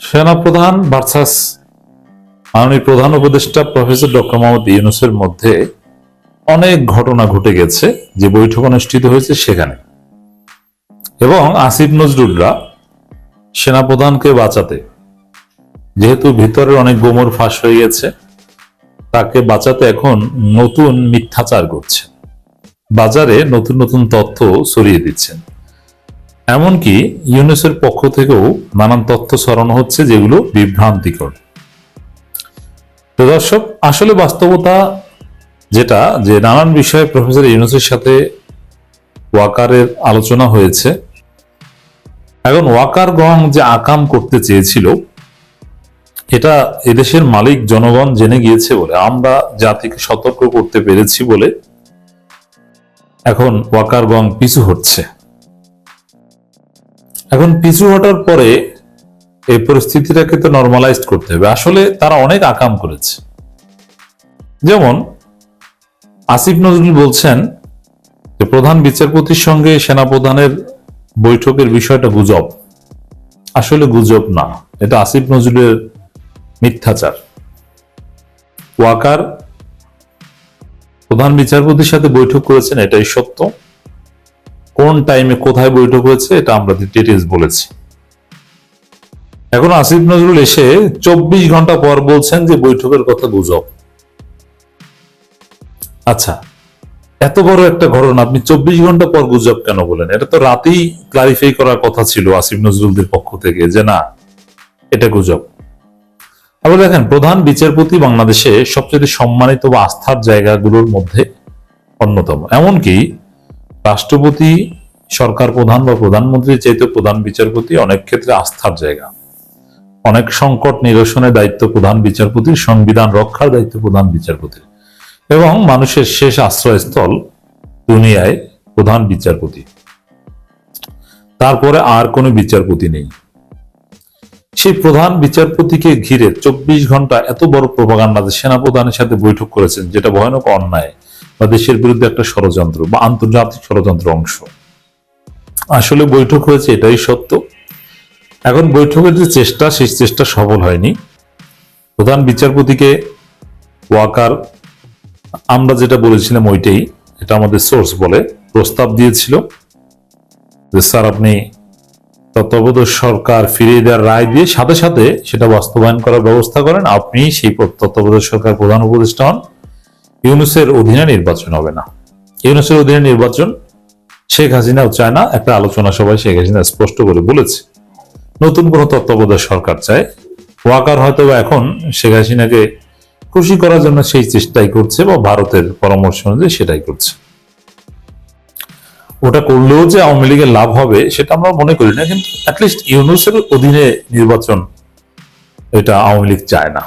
সেনাপ্রধান ভার্সাস মাননীয় প্রধান উপদেষ্টা প্রফেসর ডক্টর মোহাম্মদ ইউনুসের মধ্যে অনেক ঘটনা ঘটে গেছে, যে বৈঠক অনুষ্ঠিত হয়েছে সেখানে। এবং আসিফ নজরুলরা সেনাপ্রধানকে বাঁচাতে, যেহেতু ভিতরের অনেক গোমর ফাঁস হয়ে গেছে, তাকে বাঁচাতে এখন নতুন মিথ্যাচার করছে। বাজারে নতুন নতুন তথ্য ছড়িয়ে দিচ্ছেন। এমনকি ইউনেসের পক্ষ থেকেও নানান তথ্য ছড়ানো হচ্ছে যেগুলো বিভ্রান্তিকর। দর্শক, আসলে বাস্তবতা যেটা, যে নানান বিষয়ে প্রফেসর ইউনুসের সাথে ওয়াকারের আলোচনা হয়েছে। এখন ওয়াকার গং যে আকাম করতে চেয়েছিল, এটা এদেশের মালিক জনগণ জেনে গিয়েছে বলে, আমরা জাতিকে সতর্ক করতে পেরেছি বলে এখন ওয়াকার গং পিছু হচ্ছে এখন পিছু হটার পরে এই পরিস্থিতিটাকে তো নর্মালাইজ করতে হবে। আসলে তারা অনেক আকাম করেছে। যেমন আসিফ নজরুল বলছেন যে প্রধান বিচারপতির সঙ্গে সেনাপ্রধানের বৈঠকের বিষয়টা গুজব। আসলে গুজব না। এটা আসিফ নজরুলের মিথ্যাচার। ওয়াকার প্রধান বিচারপতির সাথে বৈঠক করেছেন, এটাই সত্য। কোন টাইমে কোথায় বৈঠক হয়েছে, এটা আমরা ডিটেলস বলেছি। এখন আসিফ নজরুল এসে চব্বিশ ঘণ্টা পর বলছেন যে বৈঠকের কথা গুজব। আচ্ছা এত বড় একটা ঘটনা, আপনি চব্বিশ ঘণ্টা পর গুজব কেন বলেন? এটা তো রাতেই ক্লারিফাই করার কথা ছিল আসিফ নজরুলদের পক্ষ থেকে যে না, এটা গুজব। আবার দেখেন, প্রধান বিচারপতি বাংলাদেশে সবচেয়ে সম্মানিত বা আস্থার জায়গাগুলোর মধ্যে অন্যতম। এমনকি রাষ্ট্রপতি, সরকার প্রধান বা প্রধানমন্ত্রীর চাইতে প্রধান বিচারপতি, অনেক ক্ষেত্রে আস্থার জায়গা। অনেক সংকট নিরসনের দায়িত্ব প্রধান বিচারপতির, সংবিধান রক্ষার দায়িত্ব প্রধান বিচারপতির। এবং মানুষের শেষ আশ্রয়স্থল দুনিয়ায় প্রধান বিচারপতি। তারপরে আর কোনো বিচারপতি নেই। সেই প্রধান বিচারপতিকে ঘিরে চব্বিশ ঘণ্টা এত বড় প্রভাগান্ডা সেনাপ্রধানের সাথে বৈঠক করেছেন, যেটা ভয়ানক অন্যায়। বা দেশের বিরুদ্ধে একটা ষড়যন্ত্র বা আন্তর্জাতিক ষড়যন্ত্র অংশ। আসলে বৈঠক হয়েছে এটাই সত্য। এখন বৈঠকের যে চেষ্টা, সেই চেষ্টা সফল হয়নি। প্রধান বিচারপতিকে ওয়াকার, আমরা যেটা বলেছিলাম ওইটাই, এটা আমাদের সোর্স বলে, প্রস্তাব দিয়েছিল যে, স্যার, আপনি তত্ত্বাবধায়ক সরকার ফিরিয়ে দেওয়ার রায় দিয়ে সাথে সাথে সেটা বাস্তবায়ন করার ব্যবস্থা করেন। আপনি সেই তত্ত্বাবধায়ক সরকার প্রধান উপদেষ্টা হন। ইউনুসের অধীনে নির্বাচন হবে না। ইউনুসের অধীনে নির্বাচন শেখ হাসিনাও চায় না একটা আলোচনা সভায় শেখ হাসিনা স্পষ্ট করে বলেছে, নতুন কোন তত্ত্বাবধায়ক সরকার চায়। ওয়াকার হয়তো এখন শেখ হাসিনাকে খুশি করার জন্য সেই চেষ্টাই করছে বা ভারতের পরামর্শ অনুযায়ী সেটাই করছে। ওটা করলেও যে আওয়ামী লীগের লাভ হবে সেটা আমরা মনে করি না, কিন্তু অ্যাটলিস্ট ইউনুসের অধীনে নির্বাচন এটা আওয়ামী লীগ চায় না।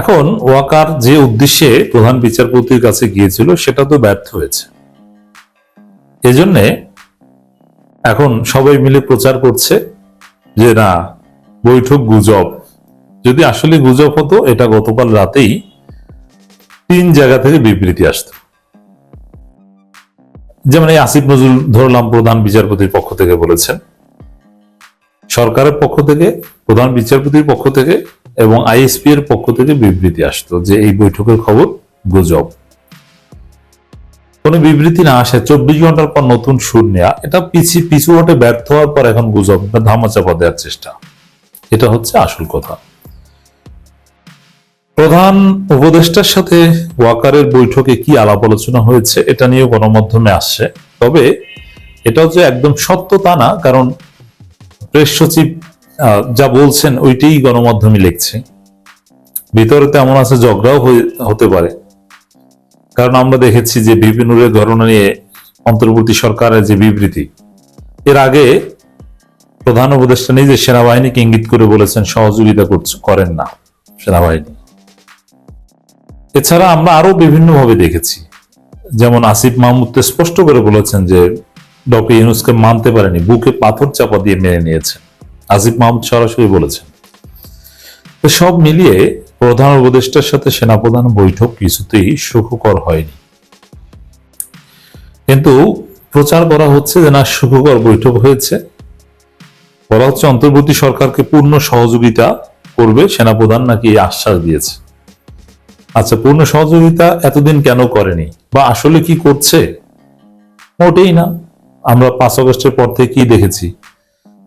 এখন ওয়াকার যে উদ্দেশ্যে প্রধান বিচারপতির কাছে গিয়েছিল, সেটা তো ব্যর্থ হয়েছে। এজন্যে এখন সবাই মিলে প্রচার করছে যে, না, বৈঠক গুজব। যদি আসলে গুজব হতো, এটা গতকাল রাতেই তিন জায়গা থেকে বিবৃতি আসতো। যেমন এই আসিফ নজরুল, ধরলাম, প্রধান বিচারপতির পক্ষ থেকে বলেছেন। সরকারের পক্ষ থেকে, প্রধান বিচারপতির পক্ষ থেকে এবং আইএসপি এর পক্ষ থেকে বিবৃতি আসতো যে এই বৈঠকের খবর গুজব। কোনো বিবৃতি না আসে, চব্বিশ ঘণ্টার পর নতুন সুর নেওয়া এটা পিছু পিছু হটে ব্যর্থ হওয়ার পর এখন গুজব বা ধামাচাপা দেওয়ার চেষ্টা। এটা হচ্ছে আসল কথা। প্রধান উপদেষ্টার সাথে ওয়াকারের বৈঠকে কি আলাপ আলোচনা হয়েছে, এটা নিয়ে গণমাধ্যমে আসছে। তবে এটাও যে একদম সত্য তা না, কারণ প্রেস সচিব যা বলছেন ওইটাই গণমাধ্যমে লিখছে। ভিতরে তেমন আছে, ঝগড়াও হতে পারে। কারণ আমরা দেখেছি যে বিপিনুরের ঘটনা নিয়ে অন্তর্বর্তী সরকারের যে বিবৃতি, এর আগে প্রধান উপদেষ্টা নিজে সেনাবাহিনীকে ইঙ্গিত করে বলেছেন, সহযোগিতা করেন না সেনাবাহিনী। এছাড়া আমরা আরও বিভিন্ন ভাবে দেখেছি, যেমন আসিফ মাহমুদ স্পষ্ট করে বলেছেন যে ডক্টর ইউনুসকে মানতে পারেনি, বুকে পাথর চাপা দিয়ে মেনে নিয়েছেন। আসিফ মাহমুদ সরাসরি বলেছেন। সব মিলিয়ে প্রধান উপদেষ্টার সাথে সেনাপ্রধান বৈঠক কিছুতেই সুখকর হয়নি। কিন্তু প্রচার করা হচ্ছে যে না, সুখকর বৈঠক হয়েছে। বলা হচ্ছে অন্তর্বর্তী সরকারকে পূর্ণ সহযোগিতা করবে সেনাপ্রধান নাকি আশ্বাস দিয়েছে। আচ্ছা পূর্ণ সহযোগিতা এতদিন কেন করেনি? বা আসলে কি করছে? মোটেই না। আমরা পাঁচ আগস্টের পর থেকে কি দেখেছি।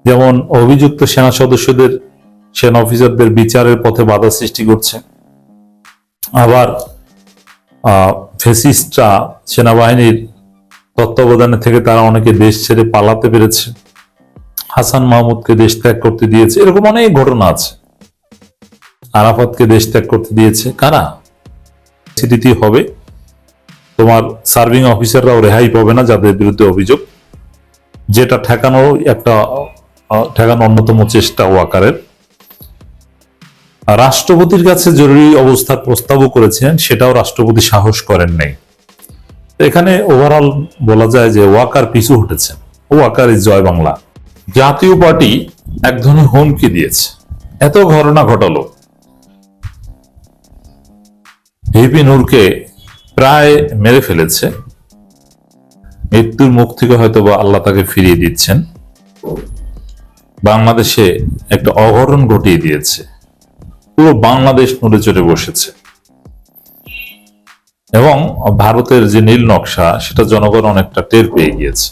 যেমন অভিযুক্ত সেনা সদস্যদের, সেনা অফিসারদের বিচারের পথে বাধা সৃষ্টি করছে। আবার ফেসিস্টরা সেনাবাহিনীর তত্ত্বাবধানে থেকে তারা অনেকে দেশ ছেড়ে পালাতে পেরেছে। হাসান মাহমুদকে দেশ ত্যাগ করতে দিয়েছে। এরকম অনেক ঘটনা আছে। আরাফাতকে দেশ ত্যাগ করতে দিয়েছে। কারা? সিটিতে হবে। তোমার সার্ভিং অফিসাররাও রেহাই পাবে না যাদের বিরুদ্ধে অভিযোগ। যেটা ঠেকানোর একটা আহ, ঠেকানো অন্যতম চেষ্টা ওয়াকারের রাষ্ট্রপতির কাছে জরুরি অবস্থার প্রস্তাবও করেছিলেন সেটাও রাষ্ট্রপতি সাহস করেন নাই। এখানে ওভারঅল বলা যায় যে ওয়াকার পিছু হটেছেন Waker is Joy Bangla. Jatiya party এক ধরনের হুমকি দিয়েছে। এত ঘটনা ঘটালো। ভিপি নূরকে প্রায় মেরে ফেলেছে। মৃত্যুর মুখ থেকে হয়তো বা আল্লাহ তাকে ফিরিয়ে দিচ্ছেন। বাংলাদেশে একটা অঘটন ঘটিয়ে দিয়েছে। পুরো বাংলাদেশ নড়ে চড়ে বসেছে। এবং ভারতের যে নীল নকশা, সেটা জনগণ অনেকটা টের পেয়ে গিয়েছে।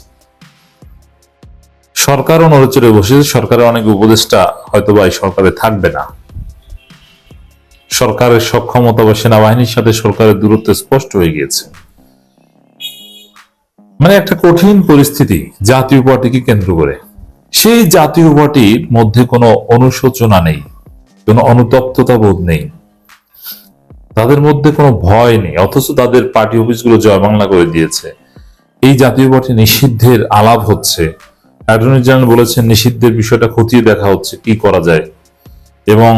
সরকারও নড়ে চড়ে বসেছে, সরকারের অনেক উপদেষ্টা হয়তো বা এই সরকারে থাকবে না। সরকারের সক্ষমতা বা সেনাবাহিনীর সাথে সরকারের দূরত্ব স্পষ্ট হয়ে গিয়েছে। মানে একটা কঠিন পরিস্থিতি জাতীয় পার্টিকে কেন্দ্র করে। সেই জাতীয় পার্টির মধ্যে কোনো অনুশোচনা নেই, কোনো অনুতপ্ততা বোধ নেই। তাদের মধ্যে কোনো ভয় নেই, অথচ তাদের পার্টি অফিসগুলো জয় বাংলা করে দিয়েছে। এই জাতীয় পার্টি নিষিদ্ধের আলাপ হচ্ছে। অ্যাটর্নি জেনারেল বলেছেন, নিষিদ্ধের বিষয়টা খতিয়ে দেখা হচ্ছে কি করা যায়। এবং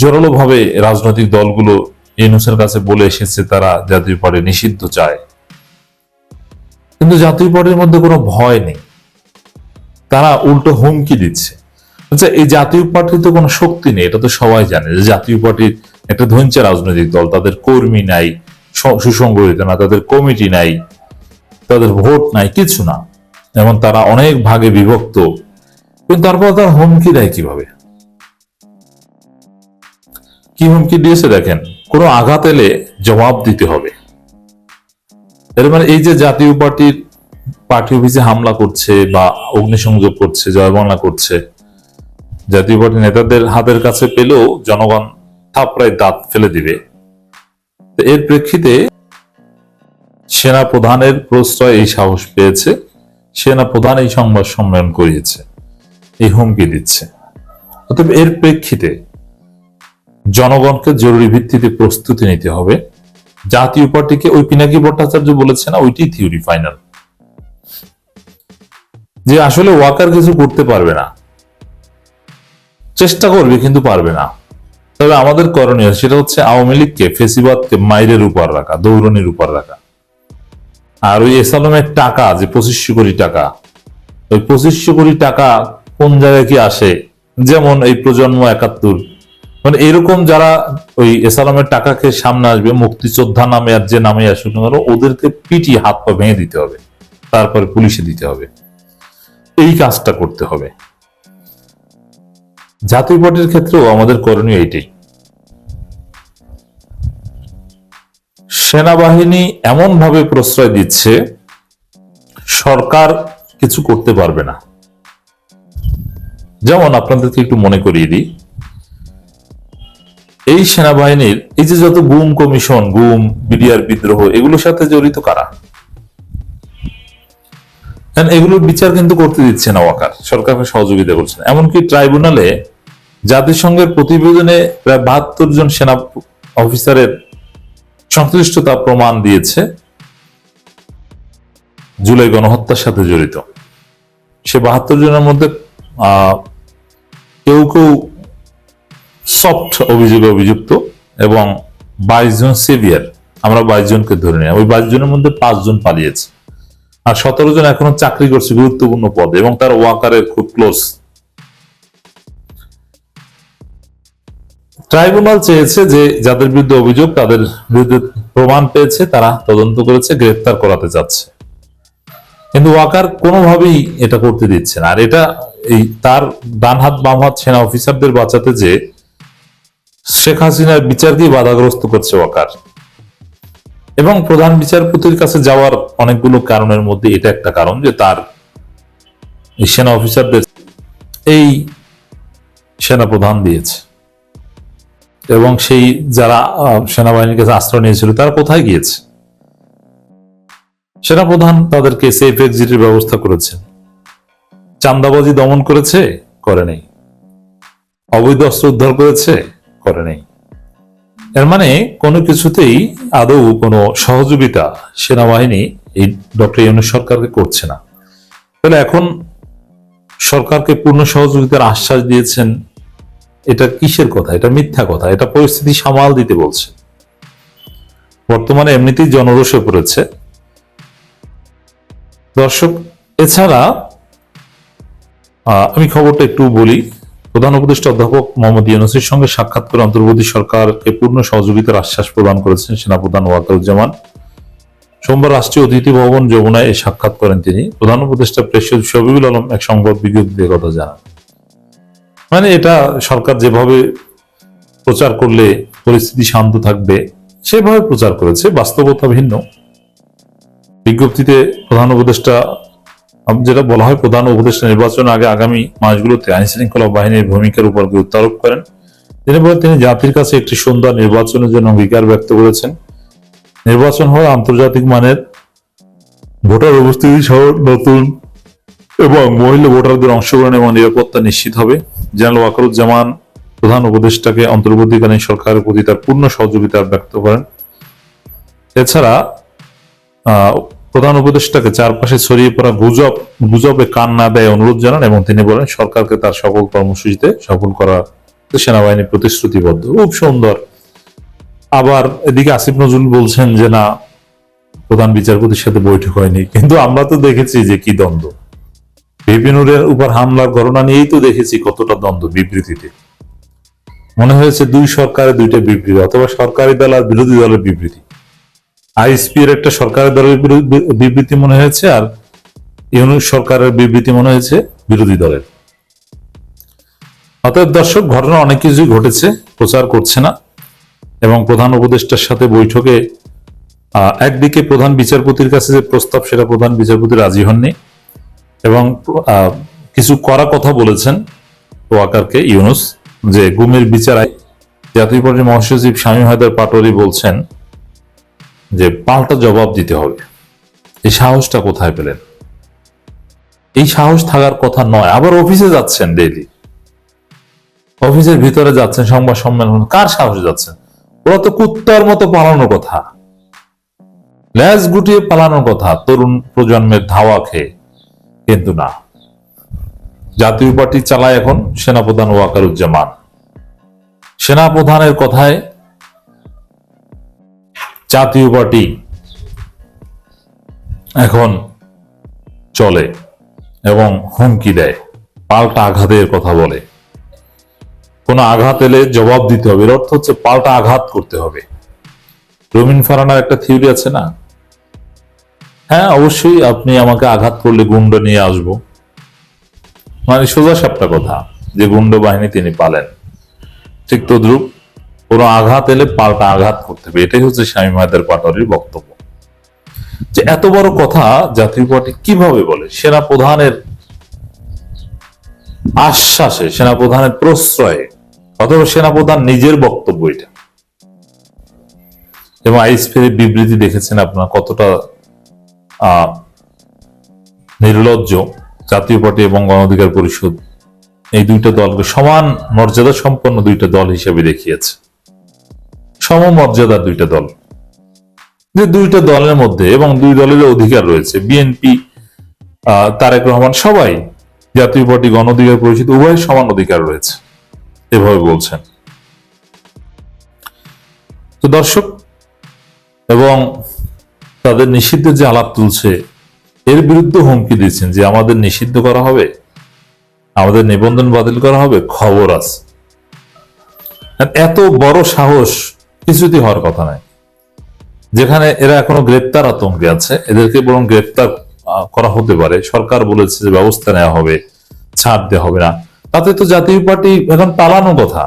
জোরালো ভাবে রাজনৈতিক দলগুলো ইউনুসের কাছে বলে এসেছে তারা জাতীয় পার্টি নিষিদ্ধ চায়। কিন্তু জাতীয় পার্টির মধ্যে কোনো ভয় নেই। তারা উল্টো হুমকি দিচ্ছে। আচ্ছা এই জাতীয় পার্টির তো কোনো শক্তি নেই, এটা তো সবাই জানে যে জাতীয় পার্টির একটা ধৈর্য রাজনৈতিক দল, তাদের কর্মী নাই সুসংগঠিত না, তাদের কমিটি নাই, তাদের ভোট নাই, কিছু না। যেমন তারা অনেক ভাগে বিভক্ত, কিন্তু তারপর তারা হুমকি দেয় কীভাবে? কি হুমকি দিয়েছে দেখেন, কোনো আঘাত এলে জবাব দিতে হবে। এর মানে এই যে জাতীয় পার্টির পার্টি অফিসে হামলা করছে বা অগ্নিসংযোগ করছে জয় বাংলা করছে। জাতীয় পার্টি নেতাদের হাতের কাছে পেলেও জনগণ থাপড়ায় দাঁত ফেলে দিবে। এর প্রেক্ষিতে সেনা প্রধানের প্রশ্রয় এই সাহস পেয়েছে। সেনা প্রধান এই সংবাদ সম্মেলন করিয়েছে। এই হুমকি দিচ্ছে। অতএব এর প্রেক্ষিতে জনগণকে জরুরি ভিত্তিতে প্রস্তুতি নিতে হবে। জাতীয় পার্টিকে ওই পিনাকি ভট্টাচার্য বলেছে না, ওইটি থিওরি ফাইনাল যে আসলে ওয়াকার কিছু করতে পারবে না। চেষ্টা করবে, কিন্তু পারবে না। তবে আমাদের করণীয় সেটা হচ্ছে আওয়ামী লীগকে ফেসিবাদকে মাইরের উপর রাখা, দৌড়নির উপর রাখা। আর ওই এসালমের টাকা, যে পঁচিশশো কোটি টাকা, ওই পঁচিশশো কোটি টাকা কোন জায়গায় কি আসে? যেমন এই প্রজন্ম একাত্তর। মানে এরকম যারা ওই এসালামের টাকাকে সামনে আসবে, মুক্তিযোদ্ধা নামে আর যে নামে আসুক না ওদেরকে পিটিয়ে হাত পা ভেঙে দিতে হবে। তারপরে পুলিশে দিতে হবে। এই কাজটা করতে হবে। জাতীয় পার্টির ক্ষেত্রেও আমাদের করণীয় এইটাই সেনাবাহিনী এমন ভাবে প্রশ্রয় দিচ্ছে, সরকার কিছু করতে পারবে না। যেমন আপনাদেরকে একটু মনে করিয়ে দিই, এই সেনাবাহিনীর এই যে যত গুম কমিশন, গুম, বিডিআর, বিদ্রোহ, এগুলোর সাথে জড়িত কারা? কারণ এগুলোর বিচার কিন্তু করতে দিচ্ছে না ওয়াকার। সরকারকে সহযোগিতা করছে না। এমনকি ট্রাইব্যুনালে জাতিসংঘের প্রতিবেদনে প্রায় বাহাত্তর জন সেনা অফিসারের সংশ্লিষ্টতা প্রমাণ দিয়েছে। জুলাই গণহত্যার সাথে জড়িত। সে বাহাত্তর জনের মধ্যে কেউ কেউ সফট অভিযোগে অভিযুক্ত এবং বাইশ জন সিভিয়ার। আমরা বাইশ জনকে ধরে নিই ওই বাইশ জনের মধ্যে পাঁচ জন পালিয়েছে। আর সতেরো জন এখনও চাকরি করছে গুরুত্বপূর্ণ পদে এবং তার ওয়াকারের খুব ক্লোজ ট্রাইব্যুনাল চেয়েছে যে যাদের বিরুদ্ধে অভিযোগ, তাদের বিরুদ্ধে প্রমাণ পেয়েছে, তারা তদন্ত করেছে গ্রেফতার করাতে যাচ্ছে। কিন্তু ওয়াকার কোনোভাবেই এটা করতে দিচ্ছে না। আর এটা এই তার ডান হাত বাম হাত সেনা অফিসারদের বাঁচাতে যে শেখ হাসিনার বিচারকেই বাধাগ্রস্ত করছে ওয়াকার। এবং প্রধান বিচারপতির কাছে যাওয়ার অনেকগুলো কারণের মধ্যে এটা একটা কারণ যে তার সেনা অফিসারদের এই সেনা প্রধান দিয়েছে। এবং সেই যারা সেনাবাহিনীর কাছে আশ্রয় নিয়েছিল, তারা কোথায় গিয়েছে? সেনাপ্রধান তাদেরকে সেফ এক্সিটের ব্যবস্থা করেছেন চান্দাবাজি দমন করেছে? করে নেই। অবৈধ অস্ত্র উদ্ধার করেছে? করে নেই। এর মানে কোনো কিছুতেই আদৌ কোনো সহযোগিতা সেনাবাহিনী এই ডক্টর ইউনুস সরকারকে করছে না। তাহলে এখন সরকারকে পূর্ণ সহযোগিতার আশ্বাস দিয়েছেন, এটা কিসের কথা? এটা মিথ্যা কথা। এটা পরিস্থিতি সামাল দিতে বলছে। বর্তমানে এমনিতেই জনরোষে পড়েছে। দর্শক, এছাড়া আমি খবরটা একটু বলি। প্রধান উপদেষ্টা অধ্যাপক মোহাম্মদ ইউনুসের সঙ্গে সাক্ষাৎ করে অন্তর্বর্তী সরকারকে পূর্ণ সহযোগিতার আশ্বাস প্রদান করেছেন সেনাপ্রধান ওয়াকারুজ্জামান। সোমবার রাষ্ট্রীয় অতিথি ভবন যমুনায় এই সাক্ষাৎ করেন তিনি। প্রধান উপদেষ্টা প্রেসিড শফিউল আলম এক সংবাদ বিজ্ঞপ্তিতে কথা জানান। মানে এটা সরকার যেভাবে প্রচার করলে পরিস্থিতি শান্ত থাকবে, সেভাবে প্রচার করেছে, বাস্তবতা ভিন্ন। বিজ্ঞপ্তিতে প্রধান উপদেষ্টা, যেটা বলা হয় প্রধান উপদেষ্টা নির্বাচন আগে আগামী মাসগুলোতে আইন শৃঙ্খলা বাহিনীর ভূমিকার উপর গুরুত্ব আরোপ করেন। তিনি বলেন, তিনি জাতির কাছে একটি সুন্দর নির্বাচনের জন্য অঙ্গীকার ব্যক্ত করেছেন। নির্বাচন হয় আন্তর্জাতিক মানের ভোটার উপস্থিতি সহ নতুন এবং মহিলা ভোটারদের অংশগ্রহণ এবং নিরাপত্তা নিশ্চিত হবে। জেনারেল ওয়াকারুজ্জামান, প্রধান উপদেষ্টাকে অন্তর্বর্তীকালীন সরকারের প্রতি তার পূর্ণ সহযোগিতা ব্যক্ত করেন। এছাড়া প্রধান উপদেষ্টাকে চারপাশে ছড়িয়ে পড়া গুজব, গুজবে কান না দেয় অনুরোধ জানান এবং তিনি বলেন, সরকারকে তার সকল কর্মসূচিতে সফল করা সেনাবাহিনী প্রতিশ্রুতিবদ্ধ। খুব সুন্দর। আবার এদিকে আসিফ নজরুল বলছেন যে, না, প্রধান বিচারপতির সাথে বৈঠক হয়নি। কিন্তু আমরা তো দেখেছি যে কি দ্বন্দ্ব। বিপিনুরের উপর হামলার ঘটনা নিয়েই তো দেখেছি কতটা দ্বন্দ্ব বিবৃতিতে। মনে হয়েছে দুই সরকারের দুইটা বিবৃতি, অথবা সরকারি দল আর বিরোধী দলের বিবৃতি। আইএসপি এর একটা সরকারি দলের বিবৃতি মনে হয়েছে, আর ইউনুস সরকারের বিবৃতি মনে হয়েছে বিরোধী দলের। অতএব দর্শক, ঘটনা অনেক কিছুই ঘটেছে, প্রচার করছে না। এবং প্রধান উপদেষ্টার সাথে বৈঠকে একদিকে প্রধান বিচারপতির কাছে যে প্রস্তাব, সেটা প্রধান বিচারপতি রাজি হননি এবং কিছু করা কথা বলেছেন ওয়াকারকে ইউনুস, যে গুমের বিচার আই- জাতীয় পার্টির মহাসচিব স্বামী হায়দার পাটোয়ারি বলছেন যে পাল্টা জবাব দিতে হবে। এই সাহসটা কোথায় পেলেন? এই সাহস থাকার কথা নয়, আবার অফিসে যাচ্ছেন ডেইলি অফিসের ভিতরে যাচ্ছেন, সংবাদ সম্মেলন, কার সাহসে যাচ্ছেন? ওরা তো কুত্তার মতো পালানোর কথা। ল্যাজ গুটিয়ে পালানোর কথা তরুণ প্রজন্মের ধাওয়া খেয়ে। কিন্তু না। জাতীয় পার্টি চালায় এখন সেনাপ্রধান ওয়াকারুজ্জামান। সেনাপ্রধানের কথায় জাতীয় পার্টি এখন চলে এবং হুমকি দেয়, পাল্টা আঘাতের কথা বলে। কোন আঘাত এলে জবাব দিতে হবে। এর অর্থ হচ্ছে পাল্টা আঘাত করতে হবে। রবিন ফারানার একটা থিওরি আছে না? হ্যাঁ অবশ্যই আপনি আমাকে আঘাত করলে গুন্ড নিয়ে আসব। মানে সোজা সাপটা কথা, যে গুন্ড বাহিনী তিনি পালেন। ঠিক তদ্রুপ, কোনো আঘাত এলে পাল্টা আঘাত করতে হবে। এটাই হচ্ছে স্বামী মাহাদের পাটোয়ারির বক্তব্য। যে এত বড় কথা জাতীয় পার্টি কীভাবে বলে? সেনা প্রধানের আশ্বাসে সেনা প্রধানের প্রশ্রয়ে অথবা সেনা প্রধান নিজের বক্তব্য এটা। এবং আইএসপির বিবৃতি দেখেছেন আপনার কতটা নির্লজ্জ জাতীয় পার্টি এবং গণ অধিকার পরিষদ। এই দুইটা দলকে সমান মর্যাদা সম্পন্ন দুইটা দল হিসেবে দেখিয়েছে। সমমর্যাদার দুইটা দল। যে দুইটা দলের মধ্যে এবং দুই দলের অধিকার রয়েছে, বিএনপি তারেক রহমান সবাই জাতীয় পার্টি গণ অধিকার পরিষদ উভয়ের সমান অধিকার রয়েছে। এভাবে বলছেন। তো দর্শক, এবং তাদের নিষিদ্ধের যে আলাপ তুলছে, এর বিরুদ্ধে হুমকি দিচ্ছেন যে আমাদের নিষিদ্ধ করা হবে, আমাদের নিবন্ধন বাতিল করা হবে, খবর আছে। এত বড় সাহস কিছুতেই হওয়ার কথা নাই যেখানে এরা এখনও গ্রেপ্তার আতঙ্কে আছে, এদেরকে বরং গ্রেপ্তার করা হতে পারে। সরকার বলেছে যে ব্যবস্থা নেওয়া হবে, ছাড় দেওয়া হবে না। তাতে তো জাতীয় পার্টি এখন পালানো কথা?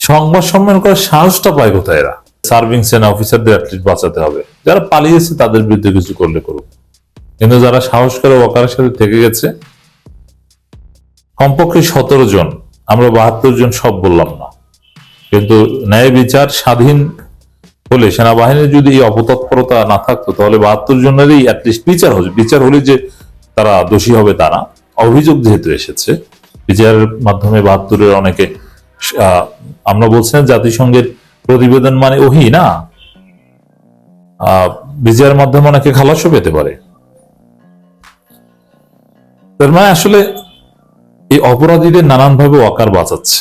সংবাদ সম্মেলন করার সাহসটা পায় কোথায় এরা? সার্ভিং সেনা অফিসারদের অ্যাটলিস্ট বাঁচাতে হবে। যারা পালিয়েছে তাদের বিরুদ্ধে কিছু করলে করুক। কিন্তু যারা সাহস করে ওয়াকারের সাথে থেকে গেছে, কমপক্ষে সতেরো জন, আমরা বাহাত্তর জন সব বললাম না। কিন্তু ন্যায় বিচার স্বাধীন হলে সেনাবাহিনীর যদি এই অপতৎপরতা না থাকতো, তাহলে বাহাত্তর জনেরই অ্যাটলিস্ট বিচার হবে বিচার হলে যে তারা দোষী হবে তারা অভিযোগ যেহেতু এসেছে বিচারের মাধ্যমে বাহাত্তরের অনেকে আমরা বলছিলাম জাতিসংঘের প্রতিবেদন মানে ওহি না? বিচারের মাধ্যমে অনেকে খালাসও পেতে পারে। তার মানে আসলে এই অপরাধীদের নানানভাবে ওয়াকার বাঁচাচ্ছে।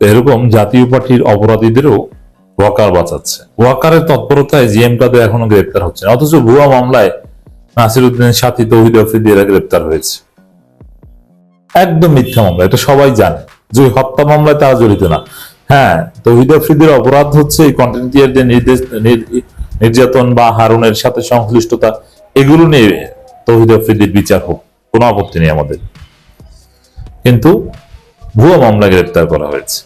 এরকম জাতীয় পার্টির অপরাধীদেরও ওয়াকার বাঁচাচ্ছে। ওয়াকারের তৎপরতায় জিএম কাদের এখনও গ্রেপ্তার হচ্ছে না। অথচ ভুয়া মামলায় নাসির উদ্দিনের সাথী তৌহিদ আফ্রিদি এরা গ্রেপ্তার হয়েছে। একদম মিথ্যা মামলা, এটা সবাই জানে। যে হত্যা মামলায় তারা জড়িত না। হ্যাঁ তৌহিদ আফ্রিদির অপরাধ হচ্ছে এই কন্টেন্ট ক্রিয়েটরদের নির্দেশ নির্যাতন বা হারুনের সাথে সংশ্লিষ্টতা, এগুলো নিয়ে তৌহিদ আফ্রিদির বিচার হোক, কোনো আপত্তি নেই আমাদের। কিন্তু ভুয়া মামলা গ্রেপ্তার করা হয়েছে।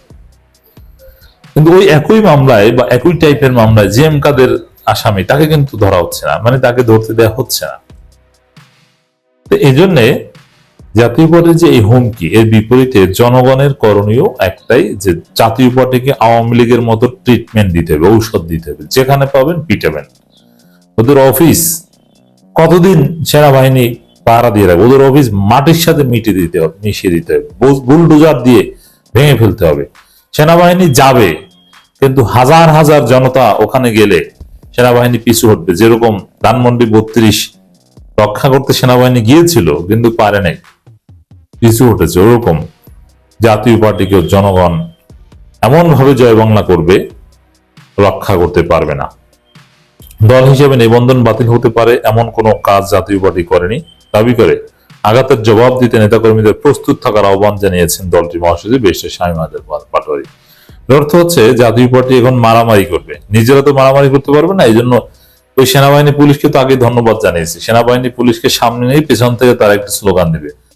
কিন্তু ওই একই মামলায় বা একই টাইপের মামলায় জিএম কাদের আসামি, তাকে কিন্তু ধরা হচ্ছে না। মানে তাকে ধরতে দেওয়া হচ্ছে না। তো এই জন্যে জাতীয় পার্টির যে এই হুমকি, এর বিপরীতে জনগণের করণীয় একটাই যে জাতীয় পার্টিকে আওয়ামী লীগের মতো ট্রিটমেন্ট দিতে হবে, ঔষধ দিতে হবে। যেখানে পাবেন পিটাবেন ওদের অফিস কতদিন সেনাবাহিনী পাহারা দিয়ে রাখবে? ওদের অফিস মাটির সাথে মিটিয়ে দিতে হবে, মিশিয়ে দিতে হবে। বুল- বুলডোজার দিয়ে ভেঙে ফেলতে হবে। সেনাবাহিনী যাবে, কিন্তু হাজার হাজার জনতা ওখানে গেলে সেনাবাহিনী পিছু হটবে। যেরকম ধানমন্ডি বত্রিশ রক্ষা করতে সেনাবাহিনী গিয়েছিল, কিন্তু পারে নাই। পিছু হটেছে ওরকম। জাতীয় পার্টিকেও জনগণ এমন ভাবে জয় বাংলা করবে, রক্ষা করতে পারবে না। দল হিসেবে নিবন্ধন বাতিল হতে পারে এমন কোনো কাজ জাতীয় পার্টি করেনি। দাবি করে, আঘাতের জবাব দিতে নেতাকর্মীদের প্রস্তুত থাকার আহ্বান জানিয়েছেন দলটির মহাসচিব বেশে স্বামীমাদের পাটোয়ারি। অর্থ হচ্ছে, জাতীয় পার্টি এখন মারামারি করবে। নিজেরা তো মারামারি করতে পারবে না এই জন্য ওই সেনাবাহিনী পুলিশকে তো আগে ধন্যবাদ জানিয়েছে। সেনাবাহিনী পুলিশকে সামনে নিয়ে পেছন থেকে তারা একটা স্লোগান দেবে।